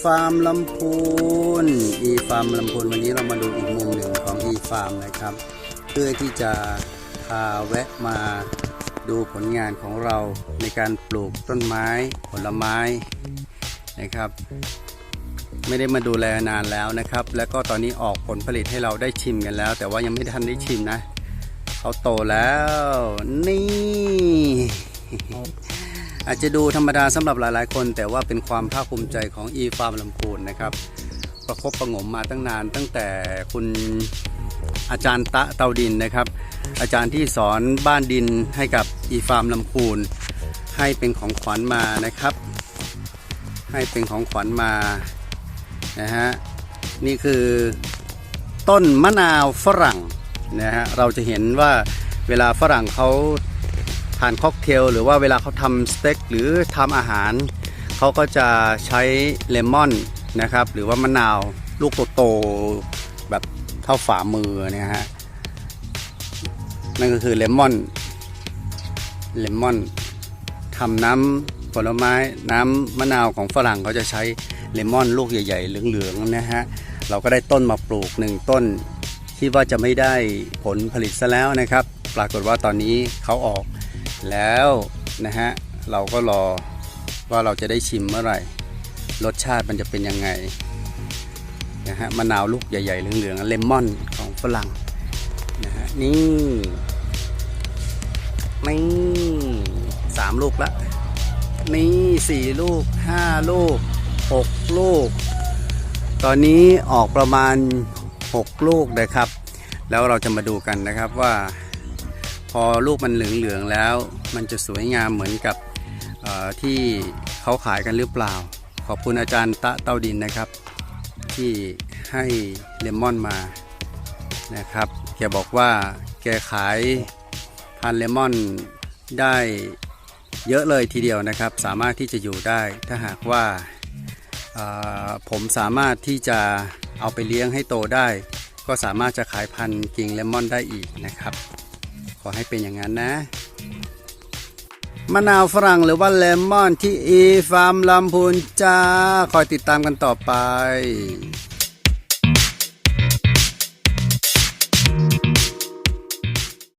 ฟาร์มลำพูนอีฟาร์มลำพูนวันนี้เรามาดูอีกมุมหนึ่งของอีฟาร์มนะครับ เพื่อที่จะพาแวะมาดูผลงานของเราในการปลูกต้นไม้ผลไม้นะครับ ไม่ได้มาดูแลนานแล้วนะครับ แล้วก็ตอนนี้ออกผลผลิตให้เราได้ชิมกันแล้ว แต่ว่ายังไม่ทันได้ชิมนะเขาโตแล้ว อาจจะดูธรรมดาสำหรับหลายๆ คน แต่ว่าเป็นความภาคภูมิใจของ e f a r m ลำพูนนะครับประคบประงมมาตั้งนาน ตั้งแต่คุณอาจารย์ตะเตาดินนะครับ อาจารย์ที่สอนบ้านดินให้กับ e f a r m ลำพูนให้เป็นของขวัญมานะครับ ให้เป็นของขวัญมานะฮะนี่คือต้นมะนาวฝรั่งนะฮะเราจะเห็นว่าเวลาฝรั่งเขา ทานค็อกเทลหรือว่าเวลาเขาทำสเต็กหรือทำอาหาร เขาก็จะใช้เลมอนนะครับ หรือว่ามะนาวลูกโตๆแบบเท่าฝ่ามือเนะฮะนั่นก็คือเลมอนเลมอนทำน้ำผลไม้น้ำมะนาวของฝรั่งเขาจะใช้เลมอนลูกใหญ่ๆ เหลืองๆนะฮะเราก็ได้ต้นมาปลูกหนึ่งต้นคิดว่าจะไม่ได้ผลผลิตซะแล้วนะครับ ปรากฏว่าตอนนี้เขาออก แล้วนะฮะเราก็รอว่าเราจะได้ชิมเมื่อไหร่ รสชาติมันจะเป็นยังไงนะฮะมะนาวลูกใหญ่ๆเหลืองๆเลมอนของฝรั่งนะฮะนี่นี่สามลูกละนี่สี่ลูกห้าลูกหกลูก ตอนนี้ออกประมาณ6ลูกนะครับ แล้วเราจะมาดูกันนะครับว่า พอลูกมันเหลืองๆแล้ว มันจะสวยงามเหมือนกับที่เขาขายกันหรือเปล่า ขอบคุณอาจารย์ตะเต้าดินนะครับ ที่ให้เลมอนมานะครับแกบอกว่าแกขายพันเลมอนได้เยอะเลยทีเดียวนะครับ สามารถที่จะอยู่ได้ถ้าหากว่าผมสามารถที่จะเอาไปเลี้ยงให้โตได้ ก็สามารถจะขายพันกิ่งเลมอนได้อีกนะครับ ขอให้เป็นอย่างนั้นนะมะนาวฝรั่งหรือว่าเลมอนที่อีฟาร์มลำพูนจ้า คอยติดตามกันต่อไป